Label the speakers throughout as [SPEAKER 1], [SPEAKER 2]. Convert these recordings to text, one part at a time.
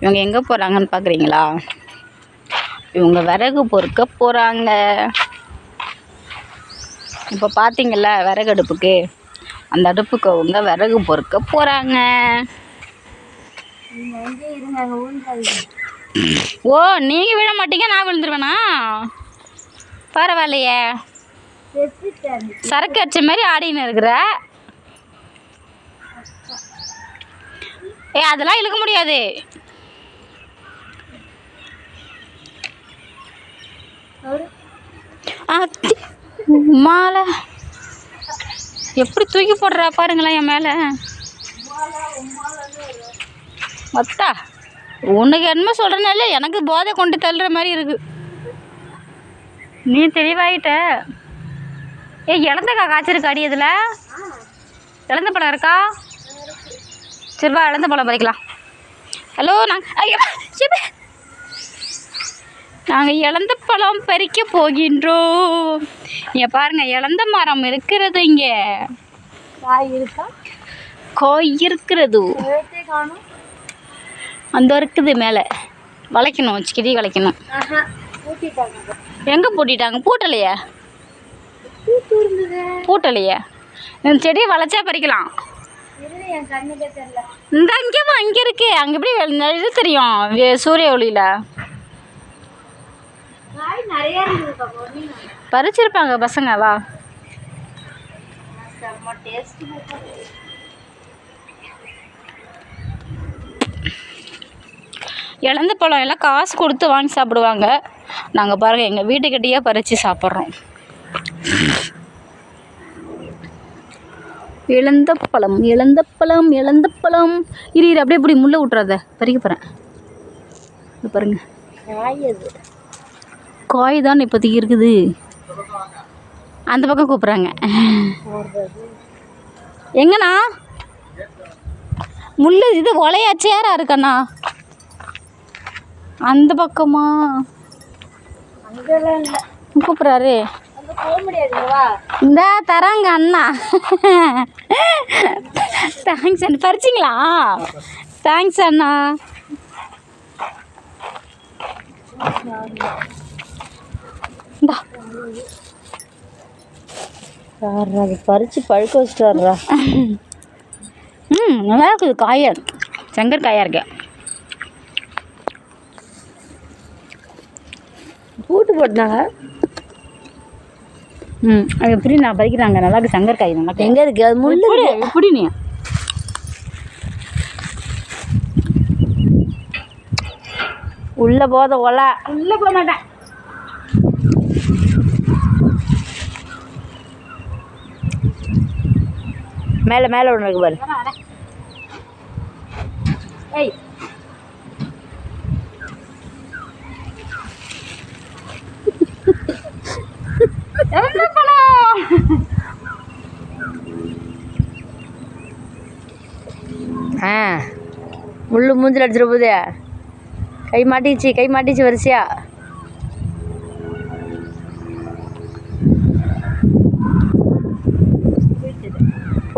[SPEAKER 1] இவங்க எங்கே போகிறாங்கன்னு பார்க்குறீங்களா இவங்க விறகு பொறுக்க போகிறாங்க இப்போ பார்த்தீங்கள்ல விறகு அடுப்புக்கு? அந்த அடுப்புக்கு அவங்க விறகு பொறுக்க போகிறாங்க ஓ நீங்கள் விழ மாட்டீங்க நான் விழுந்துருவேனா? பரவாயில்லையே. சரக்கு அடிச்ச மாதிரி ஆடின்னு இருக்கிற? ஏ அதெல்லாம் இழுக்க முடியாது. மாலை எப்படி தூக்கி போடுறா பாருங்களேன் என் மேலே. மத்தா உனக்கு என்னமோ சொல்கிறனால எனக்கு போதை கொண்டு தள்ளுற மாதிரி இருக்கு. நீ தெளிவாயிட்ட. ஏ இழந்தக்கா காய்ச்சிருக்கு அடி இதில்? இழந்த பழம் இருக்கா? சரி வா இழந்த பழம் பறிக்கலாம். ஹலோ நாங்கள் ஐயோ! நாங்கள் இழந்த பழம் பறிக்க போகின்றோம். இங்கே பாருங்க இழந்த மரம் இருக்கிறது இங்கே.
[SPEAKER 2] காய் இருக்கா?
[SPEAKER 1] காய் இருக்கிறது. அந்த இருக்குது மேலே. வளைக்கணும் செடி வளைக்கணும். எங்கே பூட்டிட்டாங்க? பூட்டலையே. பூட்டலையே. இந்த செடியை வளைச்சா பறிக்கலாம். இந்த அங்கே அங்கே இருக்கு. அங்கே எப்படி தெரியும்? சூரிய ஒளியில். பறிச்சிருப்பாங்க பசங்க வா
[SPEAKER 2] செம்ம டேஸ்ட்
[SPEAKER 1] இழந்த பழம் எல்லாம் காசு கொடுத்து வாங்கி சாப்பிடுவாங்க. நாங்கள் பாருங்கள் எங்கள் வீட்டுக்கிட்டேயே பறித்து சாப்பிட்றோம். இழந்த பழம் இழந்த பழம் இழந்த பழம். இரு இரு அப்படியே இப்படி முள்ளை விட்றாத பறிக்க போகிறேன் இது பாருங்க.
[SPEAKER 2] காய்
[SPEAKER 1] தான் இப்போதைக்கு இருக்குது. அந்த பக்கம் கூப்பிட்றாங்க. எங்கண்ணா? முள் இது ஒலையா சேரா இருக்கண்ணா? அந்த பக்கமா? கூப்பிட்றாரு. இந்த தராங்க அண்ணா. தேங்க்ஸ் அண்ணா. பறிச்சிங்களா? தேங்க்ஸ் அண்ணா. இந்தா
[SPEAKER 2] அது பறித்து பழுக்க வச்சுட்டு வர்றா
[SPEAKER 1] ம் நல்லா இருக்குது காய சங்கர் காயாக இருக்கு.
[SPEAKER 2] பூட்டு போட்டாங்க.
[SPEAKER 1] ம் அது எப்படி நான் பறிக்கிறாங்க? நல்லா இருக்கு சங்கர் காய் நல்லா
[SPEAKER 2] எங்கே இருக்கு? அது முள்ளு
[SPEAKER 1] எப்படி நீ.
[SPEAKER 2] உள்ளே போத ஒலை
[SPEAKER 1] உள்ளே போக மாட்டேன்.
[SPEAKER 2] மேலே மேலே ஒன்று இருக்கு பாரு.
[SPEAKER 1] ஏய்.
[SPEAKER 2] ஆ. முள்ளு மூஞ்சில் அடிச்சிட போகுது. கை மாட்டிச்சு கை மாட்டிச்சு வரிசையா?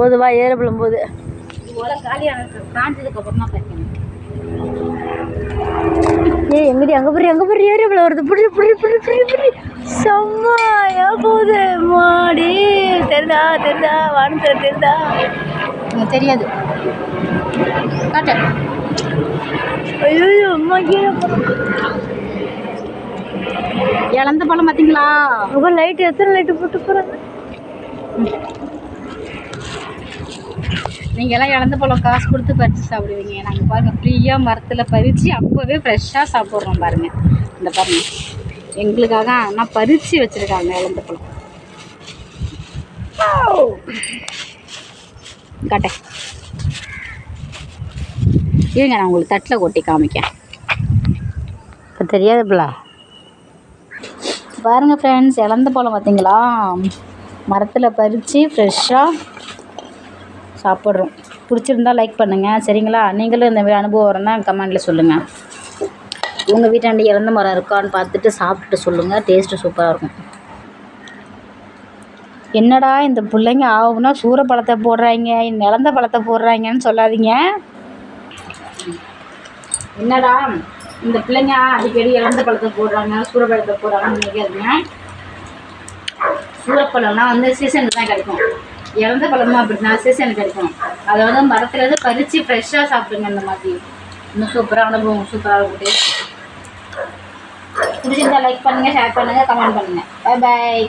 [SPEAKER 2] போதுவா ஏறப்பழம் போகுது
[SPEAKER 1] உலை காலியான காஞ்சதுக்கு அப்புறமா பறிக்கணும்
[SPEAKER 2] ஏய் எங்கடி அங்கே போய் அங்கே போய் ஏறப்பழம் வருது. புடி புடி புடி புடி புடி. செம்மையா போகுது. மாடி தெரிதா தெரிதா வானத்தில் தெரிதா
[SPEAKER 1] தெரியாது. காட்டு.
[SPEAKER 2] ஐயோ அம்மா கீழே
[SPEAKER 1] இழந்த பழம் பார்த்தீங்களா?
[SPEAKER 2] அப்புறம் லைட்டு எத்தனை லைட்டு போட்டு போகிறாங்க
[SPEAKER 1] நீங்கள் எல்லாம் இழந்த பழம் காசு கொடுத்து பறித்து சாப்பிடுவீங்க. நாங்கள் பாருங்கள் ஃப்ரீயாக மரத்தில் பறித்து அப்போவே ஃப்ரெஷ்ஷாக சாப்பிட்றோம் பாருங்கள் இந்த பாருங்க. எங்களுக்காக ஆனால் பறித்து வச்சுருக்காங்க இழந்த பழம் காட்டேன் இருங்க நான் உங்களுக்கு தட்டில் கொட்டி காமிக்கேன்
[SPEAKER 2] இப்போ தெரியாதுப்பலா
[SPEAKER 1] பாருங்கள் ஃப்ரெண்ட்ஸ் இழந்த பழம் பார்த்தீங்களா மரத்தில் பறித்து ஃப்ரெஷ்ஷாக சாப்பிட்றோம். பிடிச்சிருந்தா லைக் பண்ணுங்கள் சரிங்களா? நீங்களும் இந்த அனுபவம் வரனா கமெண்டில் சொல்லுங்கள் உங்கள் வீட்டாண்டி இறந்த மரம் இருக்கான்னு பார்த்துட்டு சாப்பிட்டுட்டு சொல்லுங்கள் டேஸ்ட்டு சூப்பராக இருக்கும். என்னடா இந்த பிள்ளைங்க ஆகும்னா சூற பழத்தை போடுறாங்க நிலந்த பழத்தை போடுறாங்கன்னு சொல்லாதீங்க. என்னடா இந்த பிள்ளைங்க அடிக்கடி இழந்த பழத்தை போடுறாங்க சூரப்பழத்தை போடுறாங்கன்னு நினைக்காதுங்க. சூறப்பழம்னா வந்து சீசனுக்கு தான் கிடைக்கும். இறந்த பழமும் அப்படின்னா சீசனுக்கு கிடைக்கும். அதை வந்து மரத்துலேருந்து பறித்து ஃப்ரெஷ்ஷாக சாப்பிடுங்க அந்த மாதிரி. இன்னும் சூப்பராக அனுபவம் சூப்பராக இருக்கும் பிடிச்சிருந்தா லைக் பண்ணுங்கள் ஷேர் பண்ணுங்கள் கமெண்ட் பண்ணுங்கள் பாய் பாய்